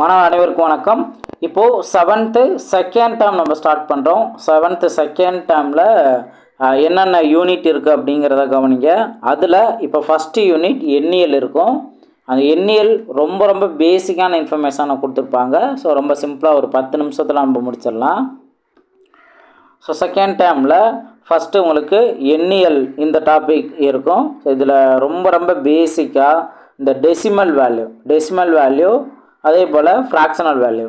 மாணவர் அனைவருக்கும் வணக்கம். இப்போது செவன்த்து செகண்ட் டேர்ம் நம்ம ஸ்டார்ட் பண்ணுறோம் செவன்த்து செகண்ட் டேர்மில் என்னென்ன யூனிட் இருக்குது அப்படிங்கிறத கவனிங்க. அதில் இப்போ ஃபஸ்ட்டு யூனிட் எண்ணியல் இருக்கும். அந்த எண்ணியல் ரொம்ப ரொம்ப பேசிக்கான இன்ஃபர்மேஷனை கொடுத்துருப்பாங்க. ஸோ ரொம்ப சிம்பிளாக ஒரு பத்து நிமிஷத்தில் நம்ம முடிச்சிடலாம். ஸோ செகண்ட் டேர்மில் ஃபஸ்ட்டு உங்களுக்கு எண்ணியல் இந்த டாபிக் இருக்கும். இதில் ரொம்ப ரொம்ப பேசிக்காக இந்த டெசிமல் வேல்யூ டெசிமல் வேல்யூ அதே போல் ஃப்ராக்ஷனல் வேல்யூ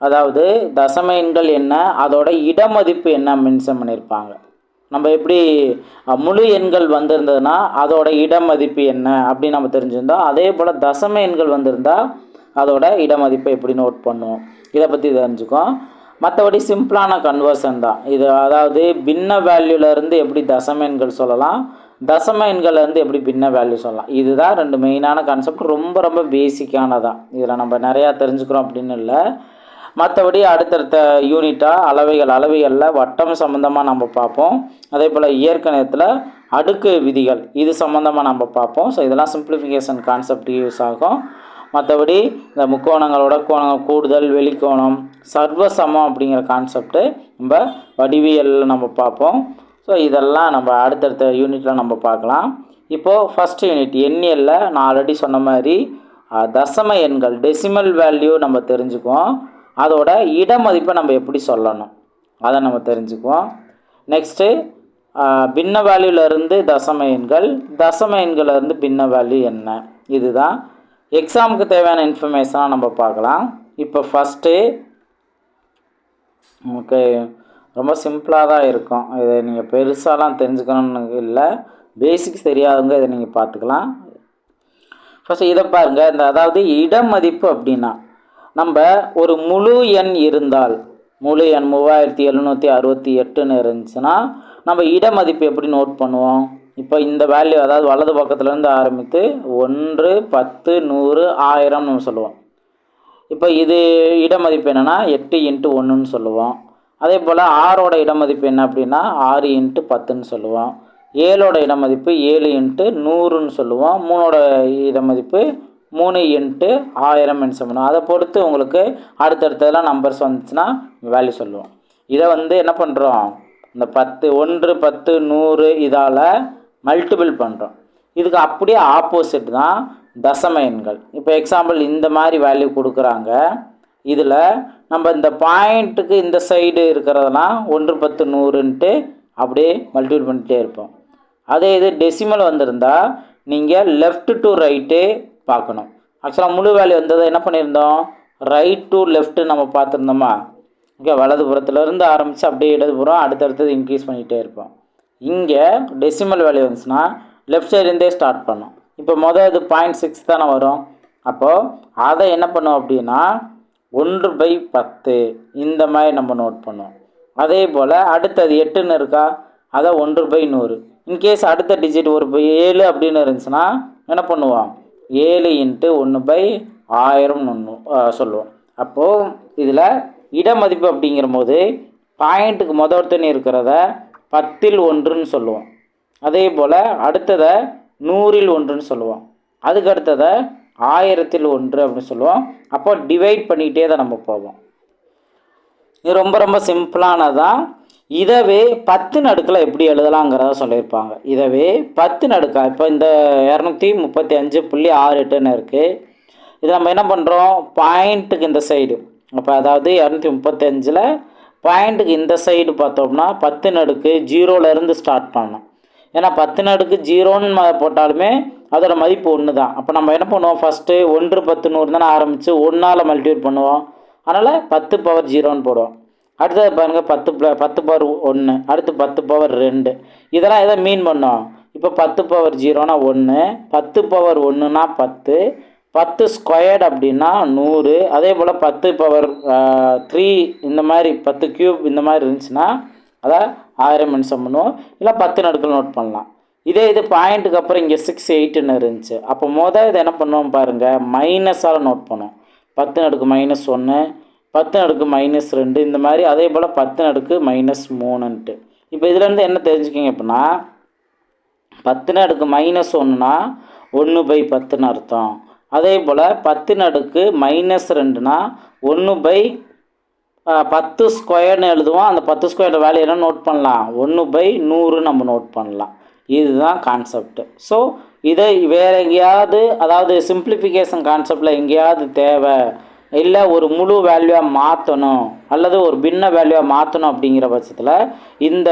அதாவது தசம எண்கள் என்ன அதோட இடமதிப்பு என்ன மென்ஷன் பண்ணியிருப்பாங்க நம்ம எப்படி முழு எண்கள் வந்திருந்ததுன்னா அதோட இடமதிப்பு என்ன அப்படின்னு நம்ம தெரிஞ்சிருந்தோம் அதே போல் தசம எண்கள் வந்திருந்தால் அதோட இடமதிப்பை எப்படி நோட் பண்ணுவோம்? இதை பற்றி தெரிஞ்சுக்கோம் மற்றபடி சிம்பிளான கன்வர்ஷன் தான். இது அதாவது பின்ன வேல்யூலேருந்து எப்படி தசம எண்கள் சொல்லலாம் தசம வந்து எப்படி பின்ன வேல்யூ சொல்லலாம்? இதுதான் ரெண்டு மெயினான கான்செப்ட் ரொம்ப ரொம்ப பேசிக்கானதான் இதில் நம்ம நிறையா தெரிஞ்சுக்கிறோம் அப்படின்னு இல்லை. மற்றபடி அடுத்தடுத்த யூனிட்டாக அளவைகள் அளவைகளில் வட்டம் சம்மந்தமாக நம்ம பார்ப்போம். அதே போல் இயற்கணத்தில் அடுக்கு விதிகள் இது சம்மந்தமாக நம்ம பார்ப்போம். ஸோ இதெல்லாம் சிம்பிளிஃபிகேஷன் கான்செப்ட் யூஸ் ஆகும். மற்றபடி இந்த முக்கோணங்களோட கோணங்கள் கூடுதல் வெளிக்கோணம் சர்வசமம் அப்படிங்கிற கான்செப்ட்டு நம்ம வடிவியலில் நம்ம பார்ப்போம். ஸோ இதெல்லாம் நம்ம அடுத்தடுத்த யூனிட்டில் நம்ம பார்க்கலாம். இப்போது ஃபஸ்ட் யூனிட் எண்ணியலில் நான் ஆல்ரெடி சொன்ன மாதிரி தசம எண்கள் டெசிமல் வேல்யூ நம்ம தெரிஞ்சுக்குவோம். அதோட இட மதிப்பை நம்ம எப்படி சொல்லணும்? அதை நம்ம தெரிஞ்சுக்குவோம். நெக்ஸ்ட்டு பின்ன வேல்யூலேருந்து தசம எண்கள் தசம எண்கள்லேருந்து பின்ன வேல்யூ என்ன? இதுதான். எக்ஸாமுக்கு தேவையான இன்ஃபர்மேஷனாக நம்ம பார்க்கலாம். இப்போ ஃபஸ்ட்டு ஓகே ரொம்ப சிம்பிளாக தான் இருக்கும். இதை நீங்கள் பெருசாலாம் தெரிஞ்சுக்கணும்னு இல்லை. பேசிக்ஸ் தெரியாதவங்க இதை நீங்கள் பார்த்துக்கலாம் ஃபஸ்ட்டு இதை பாருங்கள் இந்த அதாவது இடமதிப்பு அப்படின்னா நம்ம ஒரு முழு எண் இருந்தால் முழு எண் மூவாயிரத்தி எழுநூற்றி அறுபத்தி எட்டுன்னு இருந்துச்சுன்னா நம்ம இடமதிப்பு எப்படி நோட் பண்ணுவோம்? இப்போ இந்த வேல்யூ அதாவது வலது பக்கத்துலேருந்து ஆரம்பித்து ஒன்று பத்து நூறு ஆயிரம்னு சொல்லுவோம். இப்போ இது இடமதிப்பு என்னென்னா எட்டு இன்ட்டு ஒன்றுன்னு சொல்லுவோம். அதே போல் ஆறோட இடமதிப்பு என்ன அப்படின்னா ஆறு இன்ட்டு பத்துன்னு சொல்லுவோம். ஏழோட இடமதிப்பு ஏழு இன்ட்டு நூறுன்னு சொல்லுவோம். மூணோட இடமதிப்பு மூணு இன்ட்டு ஆயிரம் மென்ஷன் பண்ணுவோம் அதை பொறுத்து உங்களுக்கு அடுத்தடுத்ததெல்லாம் நம்பர்ஸ் வந்துச்சுன்னா வேல்யூ சொல்லுவோம். இதை வந்து என்ன பண்ணுறோம் இந்த பத்து ஒன்று பத்து நூறு இதால் மல்டிபிள் பண்ணுறோம் இதுக்கு அப்படியே ஆப்போசிட் தான் தசம எண்கள். இப்போ எக்ஸாம்பிள் இந்த மாதிரி வேல்யூ கொடுக்குறாங்க. இதில் நம்ம இந்த பாயிண்ட்டுக்கு இந்த சைடு இருக்கிறதெல்லாம் ஒன்று பத்து நூறுன்ட்டு அப்படியே மல்டிபிள் பண்ணிகிட்டே இருப்போம். அதே இது டெசிமல் வந்திருந்தால் நீங்கள் லெஃப்ட் டு ரைட்டு பார்க்கணும். ஆக்சுவலாக முழு வேலை வந்ததை என்ன பண்ணியிருந்தோம்? ரைட் டு லெஃப்ட்டு நம்ம பார்த்துருந்தோமா? இங்கே வலதுபுறத்துலேருந்து ஆரம்பித்து அப்படியே இடதுபுறம் அடுத்தடுத்தது இன்க்ரீஸ் பண்ணிகிட்டே இருப்போம். இங்கே டெசிமல் வேல்யூ வந்துச்சுன்னா லெஃப்ட் சைடுலேருந்தே ஸ்டார்ட் பண்ணோம். இப்போ மொதல் இது பாயிண்ட் சிக்ஸ் தானே வரும். அப்போது அதை என்ன பண்ணோம் அப்படின்னா ஒன்று பை பத்து. இந்த மாதிரி நம்ம நோட் பண்ணுவோம். அதே போல் அடுத்தது எட்டுன்னு இருக்கா? அதை ஒன்று பை நூறு. இன்கேஸ் அடுத்த டிஜிட் ஒரு பை ஏழு அப்படின்னு இருந்துச்சுன்னா என்ன பண்ணுவோம்? ஏழு இன்ட்டு ஒன்று பை ஆயிரம்னு ஒன்று சொல்லுவோம். அப்போது இதில் இடமதிப்பு அப்படிங்கிற போது பாயிண்ட்டுக்கு முதல் இருக்கிறத பத்தில் ஒன்றுன்னு சொல்லுவோம். அதே போல் அடுத்ததை நூறில் ஒன்றுன்னு சொல்லுவோம். அதுக்கு அடுத்ததை ஆயிரத்தில் ஒன்று அப்படின்னு சொல்லுவோம். அப்போ டிவைட் பண்ணிக்கிட்டே தான் நம்ம போவோம். இது ரொம்ப ரொம்ப சிம்பிளானதான் இதவே பத்து நடுக்கில் எப்படி எழுதலாங்கிறத சொல்லியிருப்பாங்க. இதவே பத்து நடுக்கா இப்போ இந்த இரநூத்தி முப்பத்தி அஞ்சு புள்ளி ஆறு எட்டுன்னு இருக்குது இது நம்ம என்ன பண்ணுறோம் பாயிண்ட்டுக்கு இந்த சைடு அப்போ அதாவது இரநூத்தி முப்பத்தஞ்சில் பாயிண்ட்டுக்கு இந்த சைடு பார்த்தோம்னா பத்து நடுக்கு ஜீரோலேருந்து ஸ்டார்ட் பண்ணணும். ஏன்னா பத்து நடுக்கு ஜீரோன்னு போட்டாலுமே அதோட மதிப்பு ஒன்று தான் அப்போ நம்ம என்ன பண்ணுவோம்? ஃபஸ்ட்டு ஒன்று பத்து நூறு தானே ஆரம்பித்து ஒன்றால் மல்டிபிள் பண்ணுவோம். அதனால் பத்து பவர் ஜீரோன்னு போடுவோம். அடுத்தது பாருங்கள் பத்து பத்து பவர் ஒன்று அடுத்து பத்து பவர் ரெண்டு. இதெல்லாம் எதை மீன் பண்ணோம்? இப்போ பத்து பவர் ஜீரோனா ஒன்று பத்து பவர் ஒன்றுனா பத்து பத்து ஸ்கொயர்டு அப்படின்னா நூறு. அதே போல் பத்து பவர் த்ரீ இந்த மாதிரி பத்து க்யூப் இந்த மாதிரி இருந்துச்சுன்னா அதை ஆயிரம் மென்ஷன் பண்ணுவோம். இல்லை பத்து நடுக்கள் நோட் பண்ணலாம். இதே இது பாயிண்ட்டுக்கு அப்புறம் இங்கே சிக்ஸ் எயிட்டுன்னு இருந்துச்சு. அப்போ மொதல் இதை என்ன பண்ணுவோம் பாருங்கள் மைனஸால் நோட் பண்ணுவோம். பத்து நடுக்கு மைனஸ் ஒன்று பத்து நடுக்கு மைனஸ் ரெண்டு இந்த மாதிரி அதே போல் பத்து நடுக்கு மைனஸ் மூணுன்ட்டு. இப்போ இதுலேருந்து என்ன தெரிஞ்சுக்கிங்க அப்படின்னா பத்து நடுக்கு மைனஸ் ஒன்றுனா ஒன்று பை பத்துன்னு அர்த்தம். அதே போல் பத்து நடுக்கு மைனஸ் ரெண்டுனா ஒன்று பை பத்து ஸ்கொயர்னு எழுதுவோம். அந்த பத்து ஸ்கொயர் வேலையெல்லாம் நோட் பண்ணலாம்? ஒன்று பை நூறு நம்ம நோட் பண்ணலாம். இதுதான் கான்செப்ட் ஸோ இதை வேறு எங்கேயாவது அதாவது சிம்பிளிஃபிகேஷன் கான்செப்டில் எங்கேயாவது தேவை? இல்லை ஒரு முழு வேல்யூவாக மாற்றணும் அல்லது ஒரு பின்ன வேல்யூவாக மாற்றணும் அப்படிங்கிற பட்சத்தில் இந்த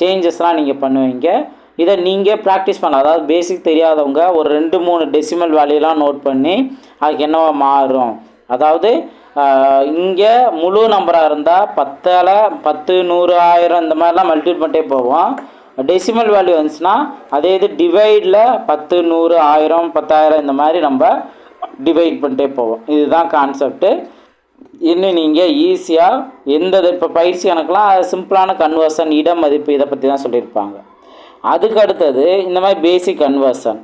சேஞ்சஸ்லாம் நீங்கள் பண்ணுவீங்க. இதை நீங்கள் ப்ராக்டிஸ் பண்ணலாம். அதாவது பேசிக் தெரியாதவங்க ஒரு ரெண்டு மூணு டெசிமல் வேல்யூலாம் நோட் பண்ணி அதுக்கு என்னவா மாறும்? அதாவது இங்கே முழு நம்பராக இருந்தால் பத்தால் பத்து நூறு ஆயிரம் இந்த மாதிரிலாம் மல்டிபிள் பண்ணிட்டே போவோம். டெசிமல் வேல்யூ வந்துச்சுன்னா அதே இது டிவைடில் பத்து நூறு ஆயிரம் பத்தாயிரம் இந்த மாதிரி நம்ம டிவைட் பண்ணிட்டே போவோம். இதுதான் கான்செப்ட்டு இன்னும் நீங்கள் ஈஸியாக எந்த இப்போ பயிற்சி கணக்கெலாம் சிம்பிளான கன்வர்ஷன் இடம் மதிப்பு இதை பற்றி தான் சொல்லியிருப்பாங்க. அதுக்கு அடுத்தது இந்த மாதிரி பேசிக் கன்வர்ஷன்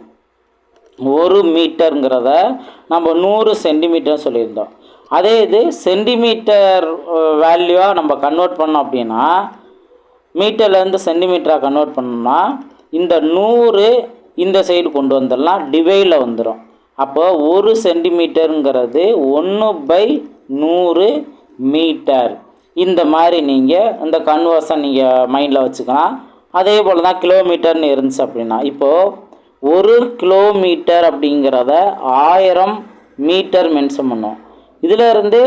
ஒரு மீட்டருங்கிறத நம்ம நூறு சென்டிமீட்டர்னு சொல்லியிருந்தோம். அதே இது சென்டிமீட்டர் வேல்யூவாக நம்ம கன்வெர்ட் பண்ணோம் அப்படின்னா மீட்டர்லேருந்து சென்டிமீட்டராக கன்வெர்ட் பண்ணோம்னா இந்த நூறு இந்த சைடு கொண்டு வந்துடலாம் டிவைடில் வந்துடும் அப்போ ஒரு சென்டிமீட்டருங்கிறது ஒன்று பை நூறு மீட்டர். இந்த மாதிரி நீங்கள் இந்த கன்வர்ஷன் நீங்கள் மைண்டில் வச்சுக்கலாம். அதே போல் தான் கிலோமீட்டர்னு இருந்துச்சு அப்படின்னா இப்போது ஒரு கிலோமீட்டர் அப்படிங்கிறத ஆயிரம் மீட்டர் மென்ஷன் பண்ணும் இதுலேருந்து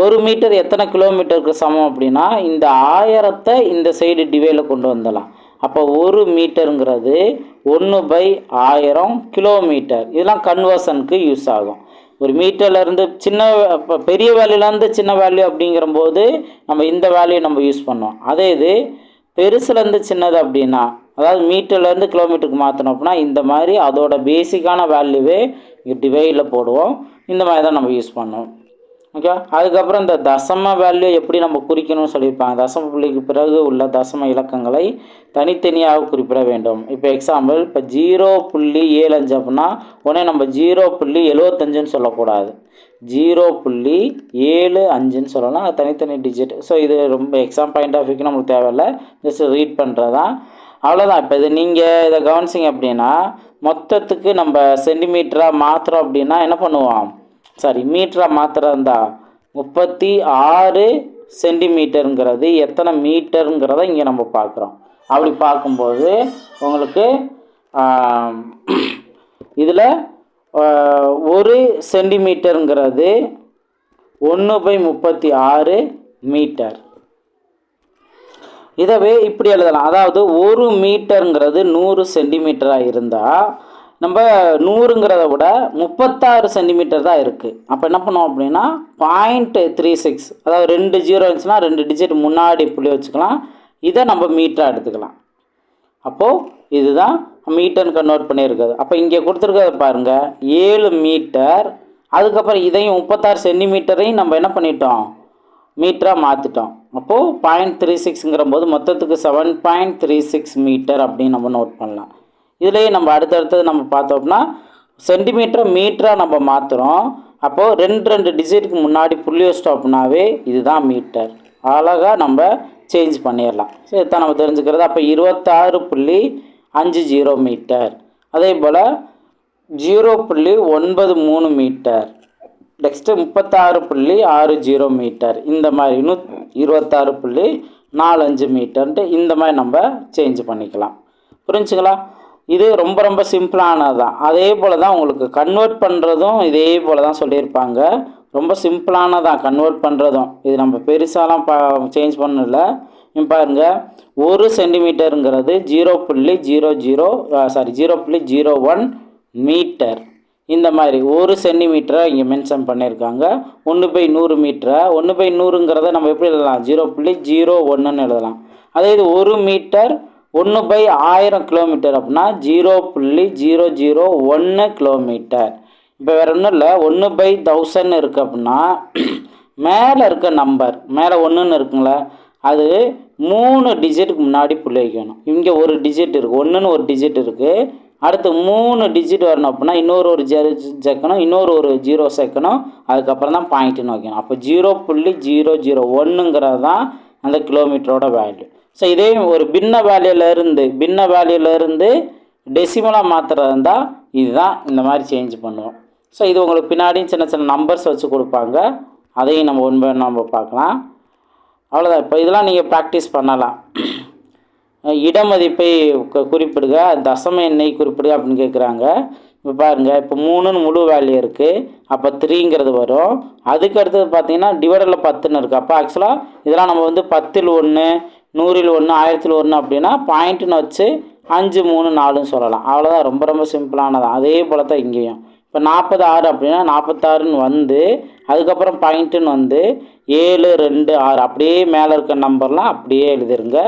ஒரு மீட்டர் எத்தனை கிலோமீட்டருக்கு சமம் அப்படின்னா இந்த ஆயிரத்தை இந்த சைடு டிவைல கொண்டு வந்துடலாம். அப்போ ஒரு மீட்டருங்கிறது ஒன்று பை ஆயிரம் கிலோமீட்டர். இதெல்லாம் கன்வர்ஷனுக்கு யூஸ் ஆகும். ஒரு மீட்டர்லேருந்து சின்ன இப்போ பெரிய வேல்யூலேருந்து சின்ன வேல்யூ அப்படிங்கிறம்போது நம்ம இந்த வேல்யூ நம்ம யூஸ் பண்ணோம் அதே இது பெருசுலேருந்து சின்னது அப்படின்னா அதாவது மீட்டர்லேருந்து கிலோமீட்டருக்கு மாற்றணும் அப்படின்னா இந்த மாதிரி அதோட பேசிக்கான வேல்யூவே டிவைடில் போடுவோம். இந்த மாதிரி தான் நம்ம யூஸ் பண்ணுவோம். ஓகே அதுக்கப்புறம் இந்த தசம வேல்யூ எப்படி நம்ம குறிக்கணும்னு சொல்லியிருப்பாங்க. தசம புள்ளிக்கு பிறகு உள்ள தசம இலக்கங்களை தனித்தனியாக குறிப்பிட வேண்டும். இப்போ எக்ஸாம்பிள் இப்போ ஜீரோ புள்ளி ஏழு அஞ்சு அப்படின்னா உடனே நம்ம ஜீரோ புள்ளி எழுவத்தஞ்சுன்னு சொல்லக்கூடாது. ஜீரோ புள்ளி ஏழு அஞ்சுன்னு சொல்லலாம். அது தனித்தனி டிஜிட் ஸோ இது ரொம்ப எக்ஸாம் பாயிண்ட் ஆஃப் வியூக்கு நம்மளுக்கு தேவையில்லை. ஜஸ்ட் ரீட் பண்ணுறது தான் அவ்வளோதான் இப்போ இது நீங்கள் இதை கவனிச்சிங்க அப்படின்னா மொத்தத்துக்கு நம்ம சென்டிமீட்டராக மாத்திரம் அப்படின்னா என்ன பண்ணுவோம்? சாரி மீட்டராக மாத்திரம் முப்பத்தி ஆறு சென்டிமீட்டருங்கிறது. எத்தனை மீட்டருங்கிறத இங்கே நம்ம பார்க்குறோம். அப்படி பார்க்கும்போது உங்களுக்கு இதில் ஒரு சென்டிமீட்டருங்கிறது ஒன்று பை முப்பத்தி ஆறு மீட்டர். இதவே இப்படி எழுதலாம். அதாவது ஒரு மீட்டருங்கிறது நூறு சென்டிமீட்டராக இருந்தால் நம்ம நூறுங்கிறத விட முப்பத்தாறு சென்டிமீட்டர் தான் இருக்குது அப்போ என்ன பண்ணோம் அப்படின்னா பாயிண்ட் த்ரீ சிக்ஸ் அதாவது ரெண்டு ஜீரோ இருந்துச்சுன்னா ரெண்டு டிஜிட் முன்னாடி புள்ளி வச்சுக்கலாம். இதை நம்ம மீட்டராக எடுத்துக்கலாம். அப்போது இதுதான் மீட்டர்னு கன்வெர்ட் பண்ணியிருக்காது அப்போ இங்கே கொடுத்துருக்கத பாருங்கள் ஏழு மீட்டர் அதுக்கப்புறம் இதையும் முப்பத்தாறு சென்டிமீட்டரையும் நம்ம என்ன பண்ணிட்டோம்? மீட்டராக மாற்றிட்டோம் அப்போது பாயிண்ட் த்ரீ சிக்ஸுங்கிற போது மொத்தத்துக்கு seven point three six metre அப்படின்னு நம்ம நோட் பண்ணலாம். இதுலேயே நம்ம அடுத்தடுத்தது நம்ம பார்த்தோம்னா சென்டிமீட்டரை மீட்டராக நம்ம மாற்றுறோம் அப்போது ரெண்டு ரெண்டு டிஜிட்டுக்கு முன்னாடி புள்ளி ஸ்டாப்னாவே இதுதான் மீட்டர். அழகாக நம்ம சேஞ்ச் பண்ணிடலாம். ஸோ இதான் நம்ம தெரிஞ்சுக்கிறது. அப்போ இருபத்தாறு புள்ளி அஞ்சு ஜீரோ மீட்டர். அதே போல் ஜீரோ புள்ளி ஒன்பது மூணு மீட்டர். நெக்ஸ்ட்டு முப்பத்தாறு புள்ளி ஆறு ஜீரோ மீட்டர். இந்த மாதிரி இன்னும் இருபத்தாறு புள்ளி நாலஞ்சு மீட்டர்ன்ட்டு இந்த மாதிரி நம்ம சேஞ்ச் பண்ணிக்கலாம். புரிஞ்சுங்களா? இது ரொம்ப ரொம்ப சிம்பிளானது தான் அதே போல் தான் உங்களுக்கு கன்வெர்ட் பண்ணுறதும் இதே போல் தான் சொல்லியிருப்பாங்க. ரொம்ப சிம்பிளானதான் கன்வெர்ட் பண்ணுறதும் இது நம்ம பெருசாலாம் பா சேஞ்ச் பண்ணல. பாருங்க. ஒரு சென்டிமீட்டருங்கிறது ஜீரோ புள்ளி ஜீரோ ஜீரோ சாரி ஜீரோ புள்ளி ஜீரோ ஒன் மீட்டர் இந்த மாதிரி ஒரு சென்டிமீட்டரை இங்கே மென்ஷன் பண்ணியிருக்காங்க. ஒன்று பை நூறு மீட்டரை ஒன்று பை நூறுங்கிறத நம்ம எப்படி எழுதலாம்? ஜீரோ புள்ளி ஜீரோ ஒன்றுன்னு எழுதலாம். அதே இது ஒரு மீட்டர் ஒன்று பை ஆயிரம் கிலோமீட்டர் அப்படின்னா ஜீரோ புள்ளி ஜீரோ ஜீரோ ஒன்று கிலோமீட்டர். இப்போ வேறு ஒன்றும் இல்லை. ஒன்று பை தௌசண்ட் இருக்குது அப்படின்னா மேலே இருக்க நம்பர் மேலே ஒன்றுன்னு இருக்குங்களே அது மூணு டிஜிட்டுக்கு முன்னாடி புள்ளி வைக்கணும். இங்கே ஒரு டிஜிட் இருக்குது ஒன்றுன்னு ஒரு டிஜிட் இருக்குது அடுத்து மூணு டிஜிட் வரணும் அப்படின்னா இன்னொரு ஒரு ஜெ சேர்க்கணும் இன்னொரு ஒரு ஜீரோ சேர்க்கணும். அதுக்கப்புறம் தான் பாயிண்ட்டுன்னு வைக்கணும். அப்போ ஜீரோ புள்ளி ஜீரோ ஜீரோ ஒன்றுங்கிறது தான் அந்த கிலோமீட்டரோட வேல்யூ ஸோ இதே ஒரு பின்ன வேல்யூலேருந்து பின்ன வேல்யூலேருந்து டெசிமலாக மாற்றுறது இருந்தால் இதுதான் இந்த மாதிரி சேஞ்ச் பண்ணுவோம். ஸோ இது உங்களுக்கு பின்னாடியும் சின்ன சின்ன நம்பர்ஸ் வச்சு கொடுப்பாங்க. அதையும் நம்ம ஒன் பை நம்ம பார்க்கலாம். அவ்வளோதான் இப்போ இதெல்லாம் நீங்கள் ப்ராக்டிஸ் பண்ணலாம். இடமதிப்பை கு- குறிப்பிடுக. தசம எண்ணெய் குறிப்பிடுக அப்படின்னு கேட்குறாங்க இப்போ பாருங்கள் இப்போ மூணுன்னு முழு வேல்யூ இருக்குது அப்போ த்ரீங்கிறது வரும். அதுக்கு அடுத்தது பார்த்தீங்கன்னா டிவைடரில் பத்துன்னு இருக்குது அப்போ ஆக்சுவலாக இதெல்லாம் நம்ம வந்து பத்தில் ஒன்று நூறில் ஒன்று ஆயிரத்தில் ஒன்று அப்படின்னா பாயிண்ட்டுன்னு வச்சு அஞ்சு மூணு நாலுன்னு சொல்லலாம். அவ்வளோதான் ரொம்ப ரொம்ப சிம்பிளானதான் அதே போல் தான் இங்கேயும். இப்போ நாற்பது ஆறு அப்படின்னா நாற்பத்தாறுன்னு வந்து அதுக்கப்புறம் பாயிண்ட்டுன்னு வந்து ஏழு ரெண்டு ஆறு. அப்படியே மேலே இருக்க நம்பர்லாம் அப்படியே எழுதிருங்க.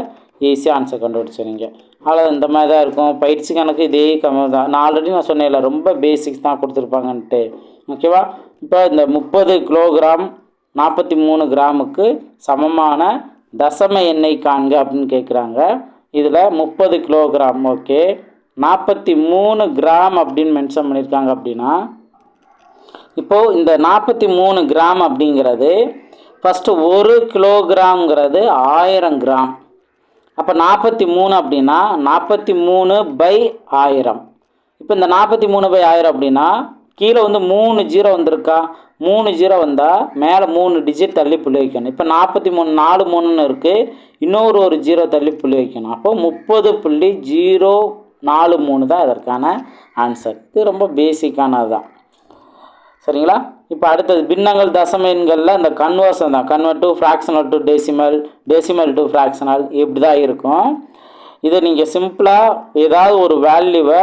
ஈஸியாக ஆன்சர் கண்டுபிடிச்சிருங்க அவ்வளோ இந்த மாதிரி தான் இருக்கும். பயிற்சி கணக்கு இதே கம்மி தான். நான் ஆல்ரெடி நான் சொன்னேன்ல ரொம்ப பேசிக்ஸ் தான் கொடுத்துருப்பாங்கன்ட்டு. ஓகேவா இப்போ இந்த முப்பது கிலோகிராம் நாற்பத்தி மூணு கிராமுக்கு சமமான தசம எண்ணெய் காண்க அப்படின்னு கேட்குறாங்க இதில் முப்பது கிலோகிராம் ஓகே நாற்பத்தி மூணு கிராம் அப்படின்னு மென்ஷன் பண்ணியிருக்காங்க அப்படின்னா இப்போது இந்த நாற்பத்தி மூணு கிராம் அப்படிங்கிறது ஃபஸ்ட்டு ஒரு கிலோகிராம்ங்கிறது ஆயிரம் கிராம். அப்போ நாற்பத்தி மூணு அப்படின்னா நாற்பத்தி மூணு பை ஆயிரம். இப்போ இந்த நாற்பத்தி மூணு பை ஆயிரம் அப்படின்னா கீழே வந்து மூணு ஜீரோ வந்திருக்கா? மூணு ஜீரோ வந்தால் மேலே மூணு டிஜிட் தள்ளி புள்ளி வைக்கணும். இப்போ நாற்பத்தி மூணு நாலு மூணுன்னு இருக்குது இன்னொரு ஒரு ஜீரோ தள்ளி புள்ளி வைக்கணும். அப்போ முப்பது புள்ளி ஜீரோ நாலு மூணு தான் இதற்கான ஆன்சர் இது ரொம்ப பேசிக்கானது தான் சரிங்களா? இப்போ அடுத்தது பின்னங்கள் தசம எண்களில் இந்த கன்வர்ஷன் தான். Convert to fractional to decimal decimal to fractional இப்படி தான் இருக்கும். இதை நீங்கள் சிம்பிளாக ஏதாவது ஒரு வேல்யூவை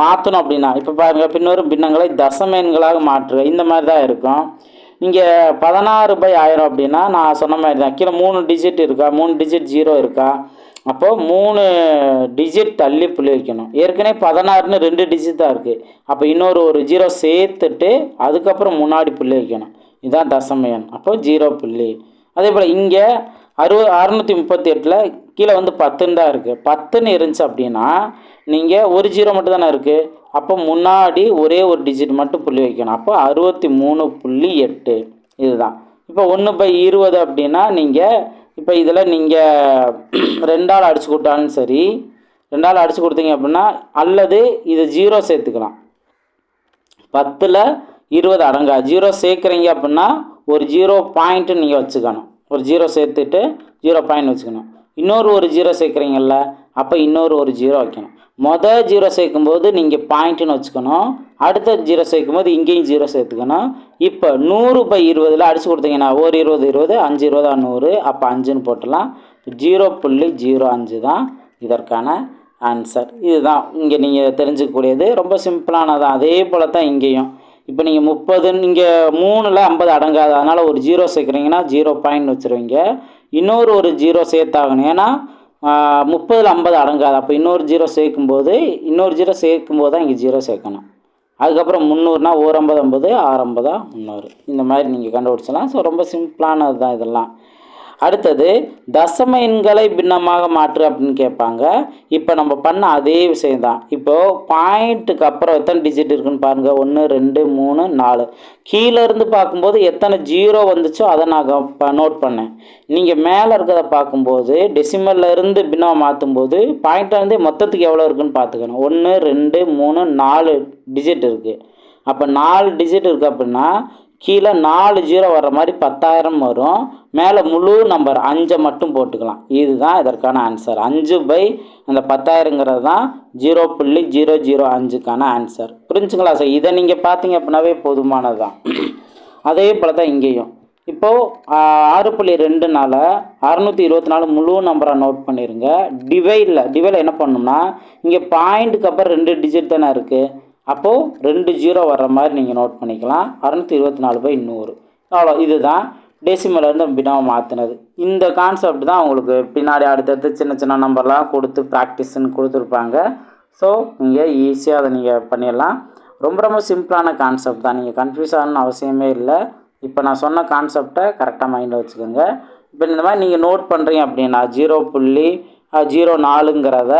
மாற்றணும் அப்படின்னா. இப்போ பாருங்கள் பின்வரும் பின்னங்களை தசமேன்களாக மாற்று இந்த மாதிரி தான் இருக்கும். இங்கே பதினாறு பை ஆயிரம் அப்படின்னா நான் சொன்ன மாதிரி தான் கீழே மூணு டிஜிட் இருக்கா? மூணு டிஜிட் ஜீரோ இருக்கா? அப்போது மூணு டிஜிட் தள்ளி புள்ளி வைக்கணும். ஏற்கனவே பதினாறுன்னு ரெண்டு டிஜிட் தான் இருக்குது அப்போ இன்னொரு ஒரு ஜீரோ சேர்த்துட்டு அதுக்கப்புறம் முன்னாடி புள்ளி வைக்கணும். இதுதான் தசமயன் அப்போது ஜீரோ புள்ளி. அதே போல் இங்கே அறுபது அறுநூற்றி முப்பத்தி எட்டில் கீழே வந்து பத்துன்னு தான் இருக்குது பத்துன்னு இருந்துச்சு அப்படின்னா நீங்கள் ஒரு ஜீரோ மட்டும் தானே இருக்குது அப்போ முன்னாடி ஒரே ஒரு டிஜிட் மட்டும் புள்ளி வைக்கணும். அப்போ அறுபத்தி மூணு புள்ளி எட்டு. இதுதான். இப்போ ஒன்று பை இருபது அப்படின்னா நீங்கள் இப்போ இதில் நீங்கள் ரெண்டால் அடிச்சு கொடுத்தாலும் சரி ரெண்டால் அடிச்சு கொடுத்தீங்க அப்படின்னா அல்லது இது ஜீரோ சேர்த்துக்கலாம். பத்தில் இருபது அடங்கா ஜீரோ சேர்க்குறீங்க அப்படின்னா ஒரு ஜீரோ பாயிண்ட்டு நீங்கள் வச்சுக்கணும். ஒரு ஜீரோ சேர்த்துட்டு ஜீரோ பாயிண்ட் வச்சுக்கணும். இன்னொரு ஒரு ஜீரோ சேர்க்குறீங்கல்ல அப்போ இன்னொரு ஒரு ஜீரோ வைக்கணும். மொதல் ஜீரோ சேர்க்கும்போது நீங்கள் பாயிண்ட்டுன்னு வச்சுக்கணும். அடுத்த ஜீரோ சேர்க்கும்போது இங்கேயும் ஜீரோ சேர்த்துக்கணும். இப்போ நூறு பை இருபதில் அடிச்சு கொடுத்தீங்கன்னா ஒரு இருபது இருபது அஞ்சு இருபதா நூறு. அப்போ அஞ்சுன்னு போட்டலாம் ஜீரோ புள்ளி ஜீரோ அஞ்சு தான் இதற்கான ஆன்சர் இதுதான் இங்கே நீங்கள் தெரிஞ்சுக்கக்கூடியது. ரொம்ப சிம்பிளானதான் அதே போல் தான் இங்கேயும். இப்போ நீங்கள் முப்பதுன்னு இங்கே மூணில் ஐம்பது அடங்காது. அதனால் ஒரு ஜீரோ சேர்க்குறீங்கன்னா ஜீரோ பாயிண்ட் வச்சுருவீங்க. இன்னொரு ஒரு ஜீரோ சேர்த்தாகணும். ஏன்னா முப்பதில் ஐம்பது அடங்காது. அப்போ இன்னொரு ஜீரோ சேர்க்கும்போது இன்னொரு ஜீரோ சேர்க்கும்போது தான் இங்கே ஜீரோ சேர்க்கணும். அதுக்கப்புறம் முந்நூறுனா ஓர் ஐம்பது ஐம்பது ஆறு ஐம்பதா முந்நூறு. இந்த மாதிரி நீங்கள் கண்டுபிடிச்சலாம் ஸோ ரொம்ப சிம்பிளானது தான் இதெல்லாம். அடுத்தது தசம எண்களை பின்னமாக மாற்று அப்படின்னு கேட்பாங்க. இப்போ நம்ம பண்ண அதே விஷயம் தான் இப்போது பாயிண்ட்டுக்கு அப்புறம் எத்தனை டிஜிட் இருக்குன்னு பாருங்கள் ஒன்று ரெண்டு மூணு நாலு. கீழேருந்து பார்க்கும்போது எத்தனை ஜீரோ வந்துச்சோ அதை நான் நோட் பண்ணேன். நீங்கள் மேலே இருக்கிறத பார்க்கும்போது டெசிமல்லேருந்து பின்னமாக மாற்றும்போது போது பாயிண்ட்லேருந்து மொத்தத்துக்கு எவ்வளோ இருக்குன்னு பார்த்துக்கணும். ஒன்று ரெண்டு மூணு நாலு டிஜிட் இருக்குது அப்போ நாலு டிஜிட் இருக்குது அப்படின்னா கீழே நாலு ஜீரோ வர்ற மாதிரி பத்தாயிரம் வரும். மேலே முழு நம்பர் அஞ்சை மட்டும் போட்டுக்கலாம். இதுதான் இதற்கான ஆன்சர் அஞ்சு பை அந்த பத்தாயிரங்கிறது தான் ஜீரோ புள்ளி ஜீரோ ஜீரோ அஞ்சுக்கான ஆன்சர் புரிஞ்சுங்களா சார் இதை நீங்கள் பார்த்தீங்க அப்படின்னாவே போதுமானது தான் அதே போல் தான் இங்கேயும் இப்போது ஆறு புள்ளி ரெண்டுனால அறநூற்றி இருபத்தி நாலு முழு நம்பராக நோட் பண்ணிடுங்க டிவைடில் டிவைடில் என்ன பண்ணணும்னா இங்கே பாயிண்ட்டுக்கு அப்புறம் ரெண்டு டிஜிட் தானே இருக்குது அப்போது ரெண்டு ஜீரோ வர்ற மாதிரி நீங்கள் நோட் பண்ணிக்கலாம். அறநூற்றி இருபத்தி நாலு பை நூறு. அவ்வளோ இதுதான் டெசிமலேருந்து இருந்து மாற்றினது இந்த கான்செப்ட் தான் உங்களுக்கு பின்னாடி அடுத்தடுத்து சின்ன சின்ன நம்பர்லாம் கொடுத்து ப்ராக்டிஸ்ன்னு கொடுத்துருப்பாங்க. ஸோ நீங்கள் ஈஸியாக அதை நீங்கள் பண்ணிடலாம். ரொம்ப ரொம்ப சிம்பிளான கான்செப்ட் தான். நீங்கள் கன்ஃபியூஸ் ஆகணும்னு அவசியமே இல்லை. இப்போ நான் சொன்ன கான்செப்டை கரெக்டாக மைண்டில் வச்சுக்கோங்க. இப்போ இந்த மாதிரி நீங்கள் நோட் பண்ணுறீங்க அப்படின்னா ஜீரோ புள்ளி ஜீரோ நாலுங்கிறத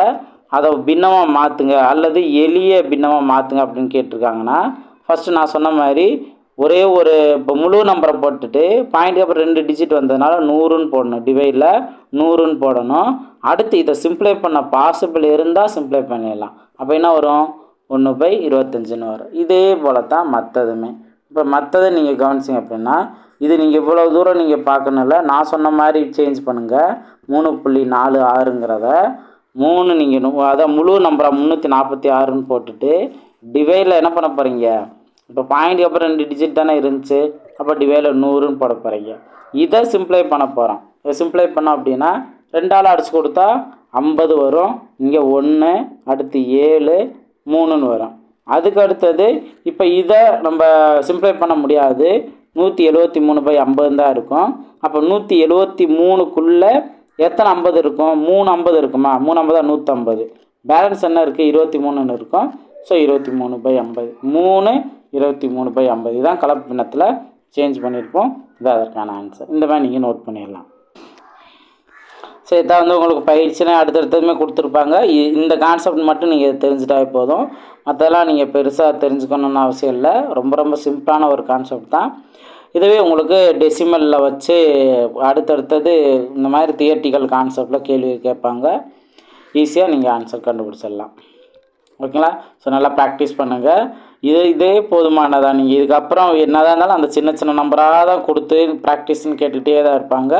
அதை பின்னமாக மாற்றுங்க அல்லது எளிய பின்னமாக மாற்றுங்க அப்படின்னு கேட்டிருக்காங்கன்னா ஃபஸ்ட்டு நான் சொன்ன மாதிரி ஒரே ஒரு இப்போ முழு நம்பரை போட்டுட்டு பாயிண்ட்டுக்கு அப்புறம் ரெண்டு டிஜிட் வந்ததுனால நூறுன்னு போடணும். டிவைடில் நூறுன்னு போடணும். அடுத்து இதை சிம்ப்ளை பண்ண பாசிபிள் இருந்தால் சிம்ப்ளை பண்ணிடலாம். அப்போ என்ன வரும்? ஒன்று பை இருபத்தஞ்சுன்னு வரும். இதே போல் தான் மற்றதுமே இப்போ மற்றதை நீங்கள் கவனிச்சிங்க அப்படின்னா இது நீங்கள் இவ்வளோ தூரம் நீங்கள் பார்க்கணும்ல. நான் சொன்ன மாதிரி சேஞ்ச் பண்ணுங்கள் மூணு புள்ளி நாலு ஆறுங்கிறத மூணு நீங்கள் அதான் முழு நம்பராக முந்நூற்றி நாற்பத்தி ஆறுன்னு போட்டுட்டு டிவைடில் என்ன பண்ண போகிறீங்க இப்போ பாயிண்ட்க்கு அப்புறம் ரெண்டு டிஜிட் தானே இருந்துச்சு. அப்போ டிவைடில் நூறுன்னு போட போகிறீங்க இதை சிம்ப்ளை பண்ண போகிறோம் இதை சிம்ப்ளை பண்ணோம் அப்படின்னா ரெண்டால் அடிச்சு கொடுத்தா ஐம்பது வரும். இங்கே ஒன்று அடுத்து ஏழு மூணுன்னு வரும். அதுக்கு அடுத்தது இப்போ இதை நம்ம சிம்ப்ளை பண்ண முடியாது. நூற்றி எழுபத்தி மூணு பை ஐம்பது தான் இருக்கும். அப்போ நூற்றி எழுபத்தி மூணுக்குள்ளே எத்தனை ஐம்பது இருக்கும்? மூணு ஐம்பது இருக்குமா? மூணு ஐம்பதா நூற்றம்பது பேலன்ஸ் என்ன இருக்குது இருபத்தி மூணுன்னு இருக்கும். ஸோ இருபத்தி மூணு பை ஐம்பது. மூணு இருபத்தி மூணு பை ஐம்பது. இதுதான் கலப்பு பின்னத்தில் சேஞ்ச் பண்ணியிருப்போம் இது அதற்கான ஆன்சர் இந்த மாதிரி நீங்கள் நோட் பண்ணிடலாம். சரி இதான் வந்து உங்களுக்கு பயிற்சினா அடுத்தடுத்ததுமே கொடுத்துருப்பாங்க. இ- இந்த கான்செப்ட் மட்டும் நீங்கள் தெரிஞ்சுட்டாவே போதும். மற்றெல்லாம் நீங்கள் பெருசாக தெரிஞ்சுக்கணுன்னு அவசியம் இல்லை. ரொம்ப ரொம்ப சிம்பிளான ஒரு கான்செப்ட் தான். இதுவே உங்களுக்கு டெசிமலில் வச்சு அடுத்தடுத்தது இந்த மாதிரி தியட்டிக்கல் கான்செப்டில் கேள்வி கேட்பாங்க. ஈஸியாக நீங்கள் ஆன்சர் கண்டுபிடிச்சிடலாம். ஓகேங்களா? ஸோ நல்லா ப்ராக்டிஸ் பண்ணுங்கள் இது இதே போதுமானதான் நீங்கள் இதுக்கப்புறம் என்னதான் இருந்தாலும் அந்த சின்ன சின்ன நம்பராக தான் கொடுத்து ப்ராக்டிஸ்னு கேட்டுகிட்டே தான் இருப்பாங்க.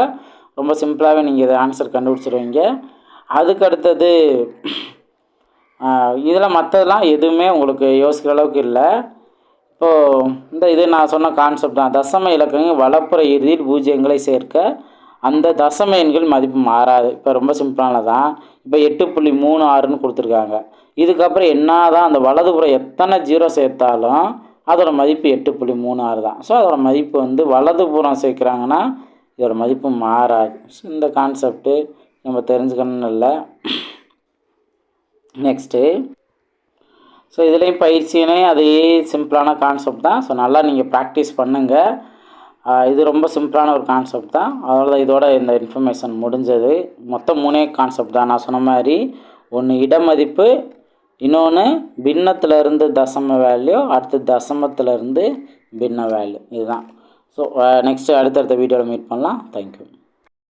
ரொம்ப சிம்பிளாகவே நீங்கள் இதை ஆன்சர் கண்டுபிடிச்சிருவீங்க. அதுக்கு அடுத்தது இதில் மற்றதெல்லாம் எதுவுமே உங்களுக்கு யோசிக்கிற அளவுக்கு இல்லை. இப்போது இந்த இது நான் சொன்ன கான்செப்ட் தான். தசம இலக்கங்கள் வலப்புற இறுதியில் பூஜ்ஜியங்களை சேர்க்க அந்த தசம எண்கள் மதிப்பு மாறாது. இப்போ ரொம்ப சிம்பிளானதான் இப்போ எட்டு புள்ளி மூணு ஆறுன்னு கொடுத்துருக்காங்க. இதுக்கப்புறம் என்ன தான் அந்த வலதுபுறம் எத்தனை ஜீரோ சேர்த்தாலும் அதோட மதிப்பு எட்டு புள்ளி மூணு ஆறு தான். ஸோ அதோட மதிப்பு வந்து வலதுபுறம் சேர்க்குறாங்கன்னா இதோட மதிப்பு மாறாது. ஸோ இந்த கான்செப்ட்டு நம்ம தெரிஞ்சுக்கணும்னு இல்லை. நெக்ஸ்ட்டு ஸோ இதுலேயும் பயிற்சினே அதே சிம்பிளான கான்செப்ட் தான். ஸோ நல்லா நீங்கள் ப்ராக்டிஸ் பண்ணுங்கள் இது ரொம்ப சிம்பிளான ஒரு கான்செப்ட் தான். அதோட இதோட இந்த இன்ஃபர்மேஷன் முடிஞ்சது. மொத்தம் மூணே கான்செப்ட் தான். நான் சொன்ன மாதிரி ஒன்று இடமதிப்பு இன்னொன்று பின்னத்திலிருந்து தசம வேல்யூ அடுத்து தசமத்திலிருந்து பின்ன வேல்யூ இதுதான். ஸோ நெக்ஸ்ட்டு அடுத்தடுத்த வீடியோவில் மீட் பண்ணலாம். தேங்க்யூ